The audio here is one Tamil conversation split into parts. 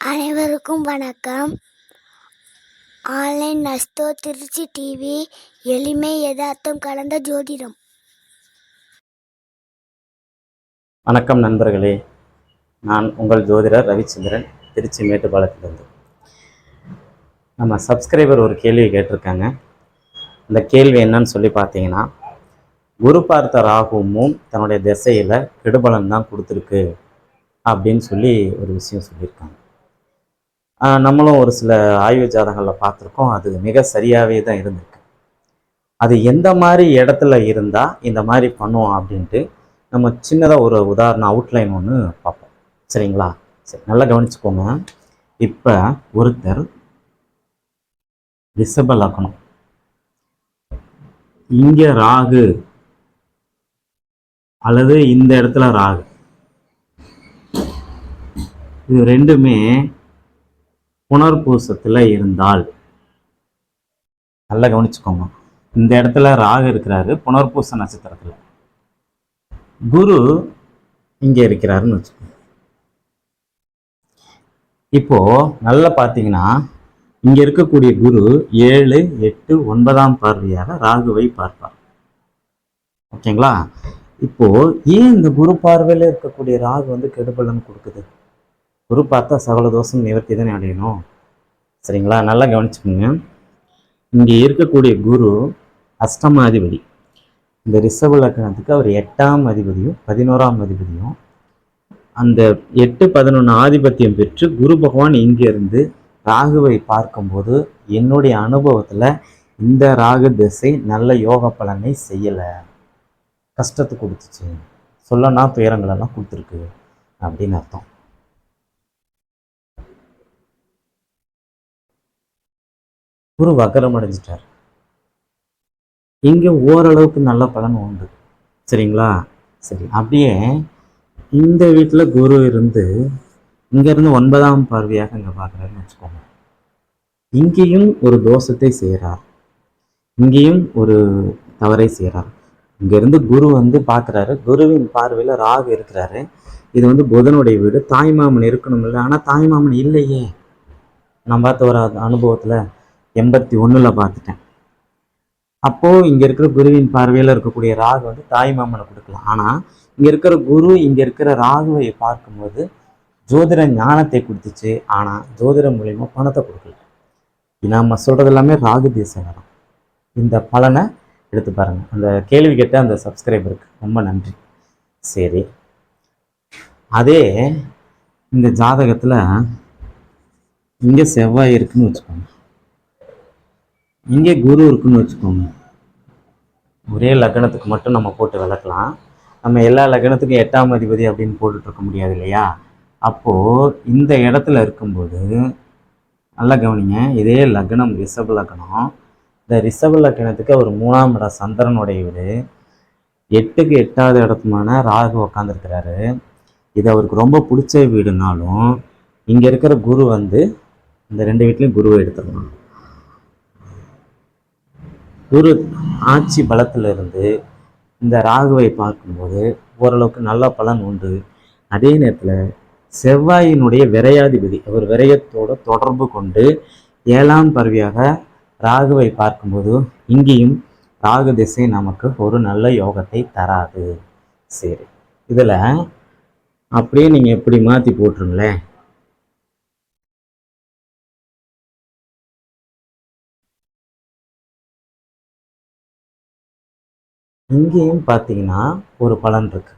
அனைவருக்கும் வணக்கம். ஆன்லைன் நஸ்தோ திருச்சி டிவி எளிமை யதார்த்தம் கலந்த ஜோதிடம். வணக்கம் நண்பர்களே. நான் உங்கள் ஜோதிடர் ரவிச்சந்திரன் திருச்சி மேட்டுப்பாளையத்திலிருந்து. நம்ம சப்ஸ்கிரைபர் ஒரு கேள்வி கேட்டிருக்காங்க. இந்த கேள்வி என்னன்னு சொல்லி பார்த்தீங்கன்னா குரு பார்த்த ராகுவும் தன்னுடைய திசையில் கெடுபலன் தான் கொடுத்துருக்கு அப்படின்னு சொல்லி ஒரு விஷயம் சொல்லியிருக்காங்க. நம்மளும் ஒரு சில ஆய்வு ஜாதகங்களில் பார்த்துருக்கோம். அது மிக சரியாகவே தான் இருந்திருக்கு. அது எந்த மாதிரி இடத்துல இருந்தால் இந்த மாதிரி பண்ணுவோம் அப்படின்ட்டு நம்ம சின்னதாக ஒரு உதாரணம் அவுட்லைன் ஒன்று பார்ப்போம். சரிங்களா? சரி நல்லா கவனிச்சுக்கோங்க. இப்போ ஒருத்தர் ரிஷப லக்னம். இங்கே ராகு அல்லது இந்த இடத்துல ராகு. இது ரெண்டுமே புனர்பூசத்தில் இருந்தால் நல்லா கவனிச்சுக்கோங்க. இந்த இடத்துல ராகு இருக்கிறாரு புனர்பூச நட்சத்திரத்தில். குரு இங்கே இருக்கிறாருன்னு வச்சுக்கோங்க. இப்போ நல்லா பார்த்தீங்கன்னா இங்கே இருக்கக்கூடிய குரு ஏழு எட்டு ஒன்பதாம் பார்வையாக ராகுவை பார்ப்பார். ஓகேங்களா? இப்போ ஏன் இந்த குரு பார்வையில் இருக்கக்கூடிய ராகு வந்து கெடுபலன் கொடுக்குது? குரு பார்த்தா சகல தோஷம் நிவர்த்தி தானே அடையணும். சரிங்களா? நல்லா கவனிச்சுக்கோங்க. இங்கே இருக்கக்கூடிய குரு அஷ்டமாதிபதி. இந்த ரிஷப லக்னத்துக்கு அவர் எட்டாம் அதிபதியும் பதினோராம் அதிபதியும் அந்த எட்டு பதினொன்று ஆதிபத்தியம் பெற்று குரு பகவான் இங்கிருந்து ராகுவை பார்க்கும்போது என்னுடைய அனுபவத்தில் இந்த ராகு திசை நல்ல யோக பலனை செய்யலை. கஷ்டத்தை கொடுத்துச்சு. சொல்லனா துயரங்களெல்லாம் கொடுத்துருக்கு. அப்படின்னு அர்த்தம். குரு வக்கரம் அடைஞ்சிட்டார். இங்கே ஓரளவுக்கு நல்ல பலன் உண்டு. சரிங்களா? சரி அப்படியே இந்த வீட்டில் குரு இருந்து இங்கேருந்து ஒன்பதாம் பார்வையாக இங்கே பார்க்குறாருன்னு வச்சுக்கோங்க. இங்கேயும் ஒரு தோஷத்தை செய்கிறார் இங்கேயும் ஒரு தவறை செய்கிறார் இங்கேருந்து குரு வந்து பார்க்குறாரு. குருவின் பார்வையில் ராகு இருக்கிறாரு. இது வந்து புதனுடைய வீடு. தாய்மாமன் இருக்கணும் இல்லை ஆனால் தாய்மாமன் இல்லையே. நான் பார்த்த ஒரு அனுபவத்தில் எண்பத்தி ஒன்றில் பார்த்துட்டேன். அப்போது இங்கே இருக்கிற குருவின் பார்வையில் இருக்கக்கூடிய ராகு வந்து தாய் மாமனை கொடுக்கலாம் ஆனால் இங்கே இருக்கிற குரு இங்கே இருக்கிற ராகுவை பார்க்கும்போது ஜோதிட ஞானத்தை கொடுத்துச்சு. ஆனால் ஜோதிடம் மூலிமா பணத்தை கொடுக்கல. நம்ம சொல்கிறது எல்லாமே ராகு தேசம் இந்த பலனை எடுத்து பாருங்கள் அந்த கேள்வி கேட்ட அந்த சப்ஸ்கிரைபருக்கு ரொம்ப நன்றி. சரி. அதே இந்த ஜாதகத்தில் இங்கே செவ்வாய் இருக்குன்னு வச்சுக்கோங்க. இங்கே குரு இருக்குன்னு வச்சுக்கோங்க. ஒரே லக்னத்துக்கு மட்டும் நம்ம போட்டு விளக்கலாம். நம்ம எல்லா லக்னத்துக்கும் எட்டாம் அதிபதி அப்படின்னு போட்டுட்ருக்க முடியாது இல்லையா? அப்போது இந்த இடத்துல இருக்கும்போது நல்லா கவனிங்க இதே லக்னம் ரிஷப லக்னம். இந்த ரிஷப லக்னத்துக்கு அவர் மூணாம் இடம் சந்திரனுடைய வீடு எட்டுக்கு எட்டாவது இடத்துமான ராகு உக்காந்துருக்கிறாரு. இது அவருக்கு ரொம்ப பிடிச்ச வீடுனாலும் இங்கே இருக்கிற குரு வந்து இந்த ரெண்டு வீட்லேயும் குருவை எடுத்துடலாம் குரு ஆட்சி பலத்தில் இருந்து இந்த ராகுவை பார்க்கும்போது ஓரளவுக்கு நல்ல பலன் உண்டு. அதே நேரத்தில் செவ்வாயினுடைய விரையாதிபதி அவர் விரயத்தோட தொடர்பு கொண்டு ஏழாம் பருவியாக ராகுவை பார்க்கும்போது இங்கேயும் ராகு திசை நமக்கு ஒரு நல்ல யோகத்தை தராது. சரி இதில் அப்படியே நீங்கள் எப்படி மாற்றி போட்டுருங்களேன். இங்கேயும் பார்த்தீங்கன்னா ஒரு பலன் இருக்கு.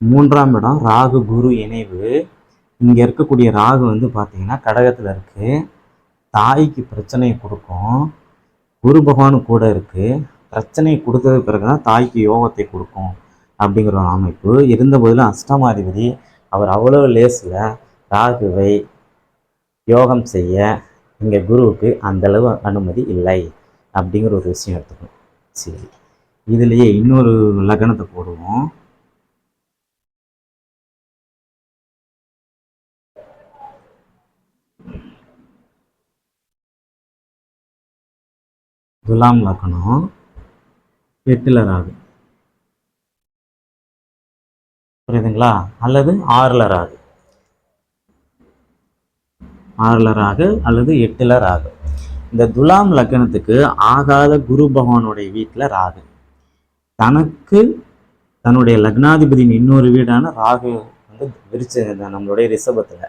மூன்றாம் இடம் ராகு குரு இணைவு. இங்கே இருக்கக்கூடிய ராகு வந்து பார்த்தீங்கன்னா கடகத்தில் இருக்கு. தாய்க்கு பிரச்சனையை கொடுக்கும். குரு பகவான் கூட இருக்கு. பிரச்சனையை கொடுத்தது பிறகு தான் தாய்க்கு யோகத்தை கொடுக்கும் அப்படிங்கிற ஒரு அமைப்பு. இருந்தபோதிலும் அஷ்டமாதிபதி அவர் அவ்வளோ லேஸில் ராகுவை யோகம் செய்ய இங்கே குருவுக்கு அந்தளவு அனுமதி இல்லை அப்படிங்கிற ஒரு விஷயம் எடுத்துக்கணும். சரி. இதுலேயே இன்னொரு லக்னத்தை போடுவோம். துலாம் லக்னம் எட்டில் ராகு புரியுதுங்களா? அல்லது ஆறில் ராகு ஆறில் ராகு அல்லது எட்டில் ராகு இந்த துலாம் லக்னத்துக்கு ஆகாத குரு பகவானுடைய வீட்டில் ராகு. தனக்கு தன்னுடைய லக்னாதிபதியின் இன்னொரு வீடான ராகு வந்து விரிச்ச நம்மளுடைய ரிஷபத்தில்.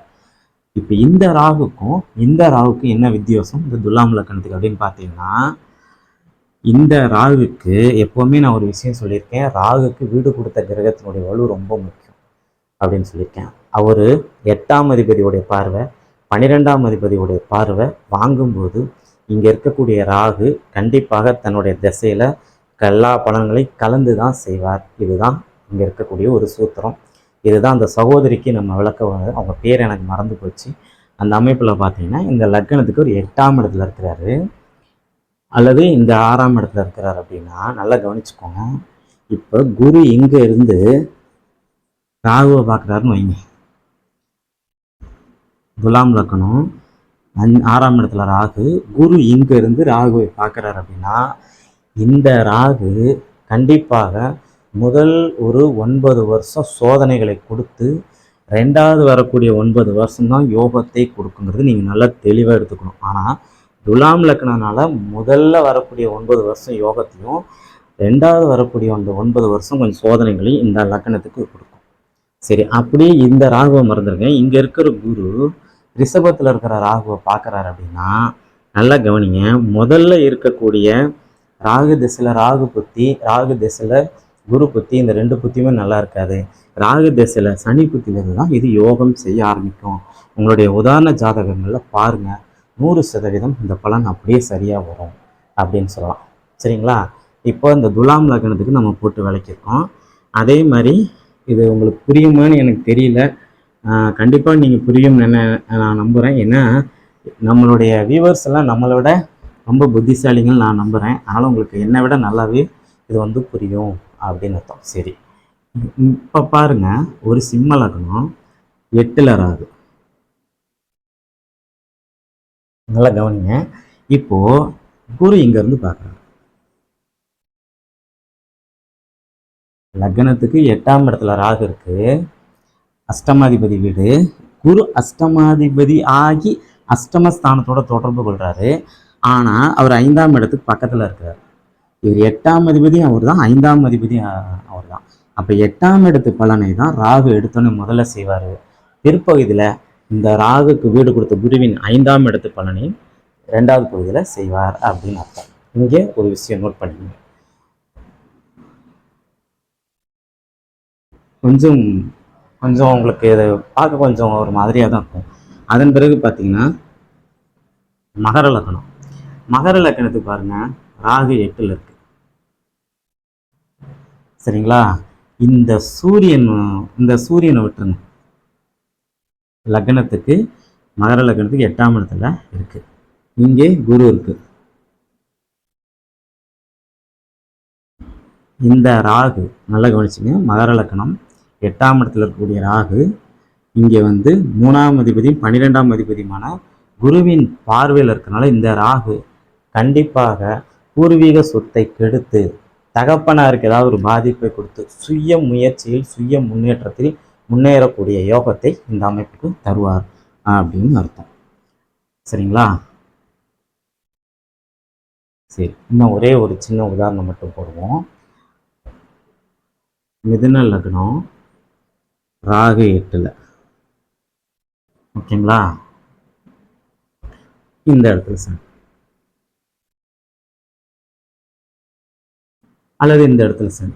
இப்போ இந்த ராகுக்கும் இந்த ராகுக்கும் என்ன வித்தியாசம்? இந்த துலாம் லக்னத்துக்கு அப்படின்னு பார்த்தீங்கன்னா இந்த ராகுக்கு எப்போவுமே நான் ஒரு விஷயம் சொல்லியிருக்கேன் ராகுக்கு வீடு கொடுத்த கிரகத்தினுடைய வலு ரொம்ப முக்கியம் அப்படின்னு சொல்லியிருக்கேன். அவர் எட்டாம் அதிபதியுடைய பார்வை பன்னிரெண்டாம் அதிபதியுடைய பார்வை வாங்கும்போது இங்கே இருக்கக்கூடிய ராகு கண்டிப்பாக தன்னுடைய திசையில் எல்லா பலன்களையும் கலந்து தான் செய்வார். இதுதான் இங்கே இருக்கக்கூடிய ஒரு சூத்திரம். இதுதான் அந்த சகோதரிக்கு நம்ம விளக்க அவங்க பேர் எனக்கு மறந்து போச்சு. அந்த அமைப்பில் பார்த்தீங்கன்னா இந்த லக்னத்துக்கு ஒரு எட்டாம் இடத்துல இருக்கிறாரு. அல்லது இந்த ஆறாம் இடத்துல இருக்கிறார் அப்படின்னா நல்லா கவனிச்சுக்கோங்க. இப்போ குரு இங்கே இருந்து ராகுவை பார்க்குறாருன்னு வைங்க. துலாம் லக்னம் அந் ஆறாம் இடத்துல ராகு குரு இங்கே இருந்து ராகுவை பார்க்குறாரு அப்படின்னா இந்த ராகு கண்டிப்பாக முதல் ஒரு ஒன்பது வருஷம் சோதனைகளை கொடுத்து ரெண்டாவது வரக்கூடிய ஒன்பது வருஷம்தான் யோகத்தை கொடுக்குங்கிறது நீங்கள் நல்லா தெளிவாக எடுத்துக்கணும். ஆனால் துலாம் லக்னனால முதல்ல வரக்கூடிய ஒன்பது வருஷம் யோகத்தையும் ரெண்டாவது வரக்கூடிய அந்த ஒன்பது வருஷம் கொஞ்சம் சோதனைகளையும் இந்த லக்னத்துக்கு கொடுக்கும். சரி அப்படியே இந்த ராகுவை மறந்துருக்கேன். இங்கே இருக்கிற குரு ரிஷபத்தில் இருக்கிற ராகுவை பார்க்குறாரு அப்படின்னா நல்லா கவனிங்க. முதல்ல இருக்கக்கூடிய ராகு திசையில் ராகு புத்தி ராகு திசையில் குரு புத்தி இந்த ரெண்டு புத்தியுமே நல்லா இருக்காது. ராகு திசையில் சனி புத்தியிலிருந்து தான் இது யோகம் செய்ய ஆரம்பிக்கும். உங்களுடைய உதாரண ஜாதகங்களில் பாருங்கள் நூறு சதவீதம் இந்த பலன் அப்படியே சரியாக வரும் அப்படின்னு சொல்லலாம். சரிங்களா? இப்போ இந்த துலாம் லக்னத்துக்கு நம்ம போட்டு விளக்கியிருக்கோம். அதே மாதிரி இது உங்களுக்கு புரியுமான்னு எனக்கு தெரியல. கண்டிப்பாக நீங்கள் புரியும் என்ன- நான் நம்புகிறேன் ஏன்னா நம்மளுடைய வியூவர்ஸ் எல்லாம் நம்மளோட ரொம்ப புத்திசாலிகள் நான் நம்புகிறேன் அதனால் உங்களுக்கு என்னை விட நல்லாவே இது வந்து புரியும் அப்படின்னு அர்த்தம். சரி. இப்போ பாருங்க. ஒரு சிம்ம லக்னம் எட்டில் ராகு நல்லா கவனிங்க. இப்போ குரு இங்கேருந்து பார்க்குறாரு லக்னத்துக்கு எட்டாம் இடத்துல ராகு இருக்கு. அஷ்டமாதிபதி வீடு. குரு அஷ்டமாதிபதி ஆகி அஷ்டமஸ்தானத்தோட தொடர்பு கொள்றாரு. ஆனால் அவர் ஐந்தாம் இடத்துக்கு பக்கத்தில் இருக்கிறார் இவர் எட்டாம் அதிபதி அவர் தான் ஐந்தாம் அதிபதி அவர் தான் அப்போ எட்டாம் இடத்து பலனை தான் ராகு எடுத்தோன்னு முதல்ல செய்வார். பிற்பகுதியில் இந்த ராகுக்கு வீடு கொடுத்த குருவின் ஐந்தாம் இடத்து பலனை ரெண்டாவது பகுதியில் செய்வார் அப்படின்னு அர்த்தம். இங்கே ஒரு விஷயம் நோட் பண்ணிக்கோங்க. கொஞ்சம் கொஞ்சம் உங்களுக்கு இதை பார்க்க கொஞ்சம் ஒரு மாதிரியாக தான் இருக்கும். அதன் பிறகு பார்த்தீங்கன்னா மகர லக்னம். மகர லக்கணத்துக்கு பாருங்க. ராகு எட்டில் இருக்கு. சரிங்களா? இந்த சூரியன் இந்த சூரியனை விட்டுருங்க. லக்னத்துக்கு மகர லக்னத்துக்கு எட்டாம் இடத்துல இருக்கு. இங்கே குரு இருக்கு. இந்த ராகு நல்லா கவனிச்சுங்க. மகர லக்னம் எட்டாம் இடத்துல இருக்கக்கூடிய ராகு இங்கே வந்து மூணாம் அதிபதியும் பன்னிரெண்டாம் அதிபதியுமான குருவின் பார்வையில் இருக்கனால இந்த ராகு கண்டிப்பாக பூர்வீக சொத்தை கெடுத்து தகப்பனாருக்கு ஏதாவது ஒரு பாதிப்பை கொடுத்து சுய முயற்சியில் சுய முன்னேற்றத்தில் முன்னேறக்கூடிய யோகத்தை இந்த அமைப்புக்கு தருவார் அப்படின்னு அர்த்தம். சரிங்களா? சரி இன்னும் ஒரே ஒரு சின்ன உதாரணம் மட்டும் போடுவோம். மிதுன லக்னம் ராகு எட்டில். ஓகேங்களா? இந்த இடத்துல சார். அல்லது இந்த இடத்துல சனி.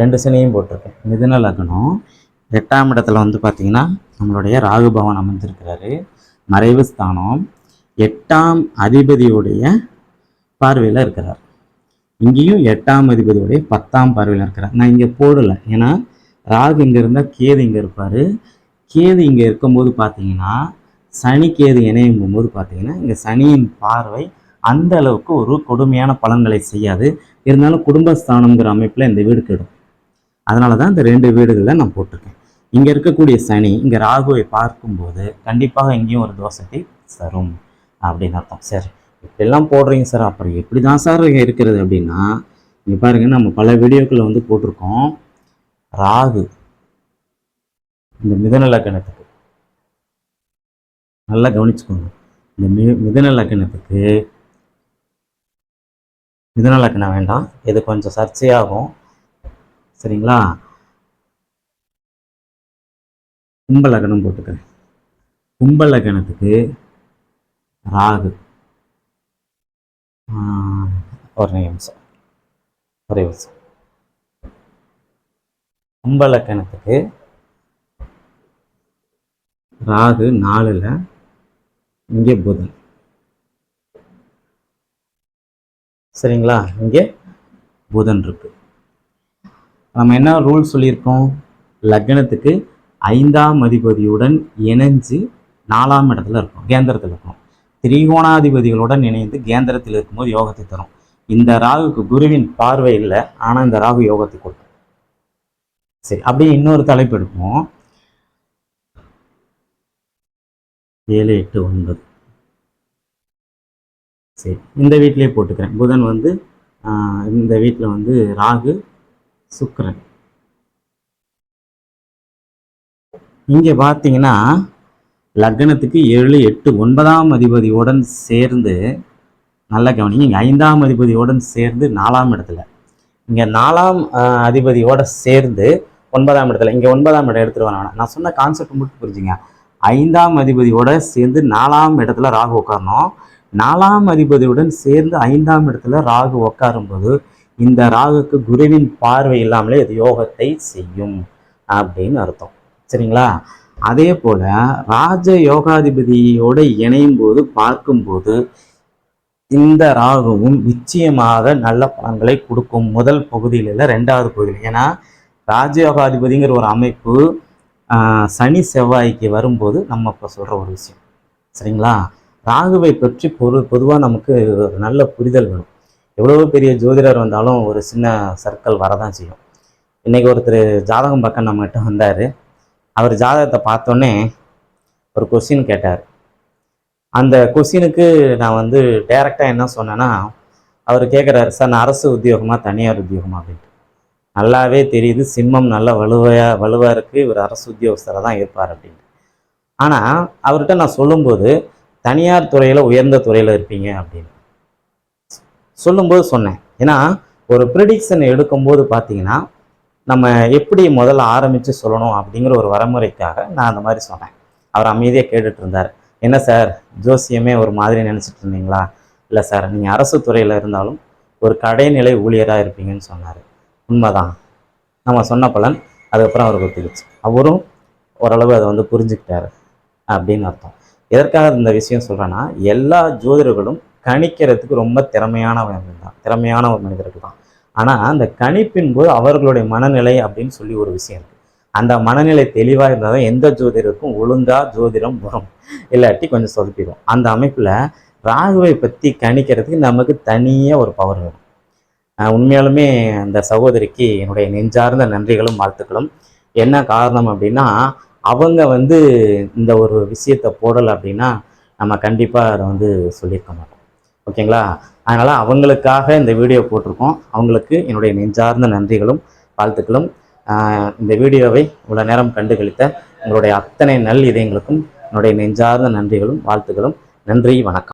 ரெண்டு சனியும் போட்டிருக்கேன் மிதுன லக்னம்? எட்டாம் இடத்துல வந்து பார்த்தீங்கன்னா நம்மளுடைய ராகு பவன் அமைஞ்சிருக்கிறாரு மறைவு ஸ்தானம். எட்டாம் அதிபதியுடைய பார்வையில் இருக்கிறார். இங்கேயும் எட்டாம் அதிபதியுடைய பத்தாம் பார்வையில் இருக்கிறார். நான் இங்கே போடலை. ஏன்னா ராகு இங்கே இருந்தால் கேது இங்கே இருப்பார். கேது இங்கே இருக்கும்போது பார்த்தீங்கன்னா சனி கேது இணையும் போது பார்த்தீங்கன்னா இங்கே சனியின் பார்வை அந்த அளவுக்கு ஒரு கொடுமையான பலன்களை செய்யாது. இருந்தாலும் குடும்பஸ்தானங்கிற அமைப்பில் இந்த வீடு கெடும். அதனால தான் இந்த ரெண்டு வீடுகளில் நான் போட்டிருக்கேன். இங்கே இருக்கக்கூடிய சனி இங்கே ராகுவை பார்க்கும்போது கண்டிப்பாக இங்கேயும் ஒரு தோஷத்தை தரும் அப்படின்னு அர்த்தம். சார் இப்படிலாம் போடுறீங்க சார். அப்புறம் எப்படி தான் சார் இருக்கிறது அப்படின்னா இங்கே பாருங்க நம்ம பல வீடியோக்களை வந்து போட்டிருக்கோம். ராகு இந்த மிதன லக்கணத்துக்கு நல்லா கவனிச்சுக்கோங்க. இந்த மி மிதன லக்கணத்துக்கு மிதுன லக்னம் வேண்டாம். இது கொஞ்சம் சர்ச்சையாகும். சரிங்களா? கும்ப லக்னம் போட்டுக்கிறேன். கும்ப லக்னத்துக்கு ராகு ஒரு நிமிஷம். ஒரே நிமிஷம். கும்ப லக்னத்துக்கு ராகு நாலில் இங்கே புதன். சரிங்களா? இங்கே புதன் இருக்கு. நம்ம என்ன ரூல் சொல்லியிருக்கோம்? லக்னத்துக்கு ஐந்தாம் அதிபதியுடன் இணைஞ்சு நாலாம் இடத்துல இருக்கும் கேந்திரத்தில் இருக்கும். திரிகோணாதிபதிகளுடன் இணைந்து கேந்திரத்தில் இருக்கும்போது யோகத்தை தரும். இந்த ராகுக்கு குருவின் பார்வை இல்லை ஆனால் இந்த ராகு யோகத்தை கொடுக்கும். சரி அப்படியே இன்னொரு தலைப்பு எடுப்போம். ஏழு எட்டு ஒன்பது. சரி இந்த வீட்டிலே போட்டுக்கிறேன். புதன் வந்து ஆஹ், இந்த வீட்டில் வந்து ராகு சுக்கரன். இங்கே பார்த்தீங்கன்னா லக்னத்துக்கு ஏழு எட்டு ஒன்பதாம் அதிபதியுடன் சேர்ந்து நல்ல கவனிங்க இங்கே ஐந்தாம் அதிபதியுடன் சேர்ந்து நாலாம் இடத்துல. இங்கே நாலாம் ஆஹ், அதிபதியோட சேர்ந்து ஒன்பதாம் இடத்துல. இங்கே ஒன்பதாம் இடம் எடுத்துட்டு வராங்க நான் சொன்ன கான்செப்ட் மட்டும் புரிஞ்சுங்க. ஐந்தாம் அதிபதியோட சேர்ந்து நாலாம் இடத்துல ராகு உட்காரணும். நாலாம் அதிபதியுடன் சேர்ந்து ஐந்தாம் இடத்துல ராகு உட்காரும்போது இந்த ராகுக்கு குருவின் பார்வை இல்லாமலே இது யோகத்தை செய்யும் அப்படின்னு அர்த்தம். சரிங்களா? அதே போல ராஜ யோகாதிபதியோட இணையும் போது பார்க்கும்போது இந்த ராகுவும் நிச்சயமாக நல்ல பலன்களை கொடுக்கும். முதல் பகுதியில் இல்லை ரெண்டாவது பகுதியில். ஏன்னா ராஜயோகாதிபதிங்கிற ஒரு அமைப்பு சனி செவ்வாய்க்கு வரும்போது நம்ம இப்போ சொல்கிற ஒரு விஷயம். சரிங்களா? ராகுவை பற்றி பொது பொதுவாக நமக்கு ஒரு நல்ல புரிதல் வேணும். எவ்வளோ பெரிய ஜோதிடர் வந்தாலும் ஒரு சின்ன சர்க்கிள் வரதான் செய்யும். இன்றைக்கி ஒருத்தர் ஜாதகம் பார்க்க நம்மகிட்ட வந்தார். அவர் ஜாதகத்தை பார்த்தோன்னே ஒரு கொஸ்டின் கேட்டார். அந்த கொஸ்டினுக்கு நான் வந்து டைரெக்டாக என்ன சொன்னேன்னா அவர் கேட்குறாரு சார் நான் அரசு உத்தியோகமாக தனியார் உத்தியோகமாக அப்படின்ட்டு. நல்லாவே தெரியுது சிம்மம் நல்லா வலுவையாக வலுவாக இருக்குது இவர் அரசு உத்தியோகஸ்தராக தான் இருப்பார் அப்படின்ட்டு. ஆனால் அவர்கிட்ட நான் சொல்லும்போது தனியார் துறையில் உயர்ந்த துறையில் இருப்பீங்க அப்படின்னு. சொல்லும்போது சொன்னேன். ஏன்னா ஒரு ப்ரிடிக்ஷன் எடுக்கும்போது பார்த்தீங்கன்னா நம்ம எப்படி முதல்ல ஆரம்பித்து சொல்லணும் அப்படிங்கிற ஒரு வரமுறைக்காக நான் அந்த மாதிரி சொன்னேன். அவர் அமைதியாக கேட்டுட்டு இருந்தார். என்ன சார் ஜோசியமே ஒரு மாதிரி நினச்சிட்டு இருந்தீங்களா? இல்லை சார் நீங்கள் அரசு துறையில் இருந்தாலும் ஒரு கடைநிலை ஊழியராக இருப்பீங்கன்னு சொன்னார். உண்மைதான். நம்ம சொன்ன பலன் அதுக்கப்புறம் அவர் ஒத்துக்கிச்சு. அவரும் ஓரளவு அதை வந்து புரிஞ்சுக்கிட்டாரு அப்படின்னு அர்த்தம். எதற்காக இந்த விஷயம் சொல்கிறேன்னா எல்லா ஜோதிடர்களும் கணிக்கிறதுக்கு ரொம்ப திறமையானவர்கள் தான். திறமையான ஒரு மனிதர்கள் தான். ஆனால் அந்த கணிப்பின் போது அவர்களுடைய மனநிலை அப்படின்னு சொல்லி ஒரு விஷயம் இருக்குது அந்த மனநிலை தெளிவாக இருந்தால் தான் எந்த ஜோதிடருக்கும் ஒழுங்காக ஜோதிடம் வரும். இல்லாட்டி கொஞ்சம் சொதப்பிடும். அந்த அமைப்பில் ராகுவை பற்றி கணிக்கிறதுக்கு நமக்கு தனியாக ஒரு பவர் வேணும். ஆஹ் உண்மையாலுமே அந்த சகோதரிக்கு என்னுடைய நெஞ்சார்ந்த நன்றிகளும் வாழ்த்துக்களும். என்ன காரணம் அப்படின்னா அவங்க வந்து இந்த ஒரு விஷயத்தை போடலை அப்படின்னா நம்ம கண்டிப்பாக அதை வந்து சொல்லியிருக்க மாட்டோம். ஓகேங்களா? அதனால் அவங்களுக்காக இந்த வீடியோ போட்டிருக்கோம். அவங்களுக்கு என்னுடைய நெஞ்சார்ந்த நன்றிகளும் வாழ்த்துக்களும். இந்த வீடியோவை இவ்வளோ நேரம் கண்டு கழித்த உங்களுடைய அத்தனை நல் இதயங்களுக்கும் என்னுடைய நெஞ்சார்ந்த நன்றிகளும் வாழ்த்துக்களும். நன்றி வணக்கம்.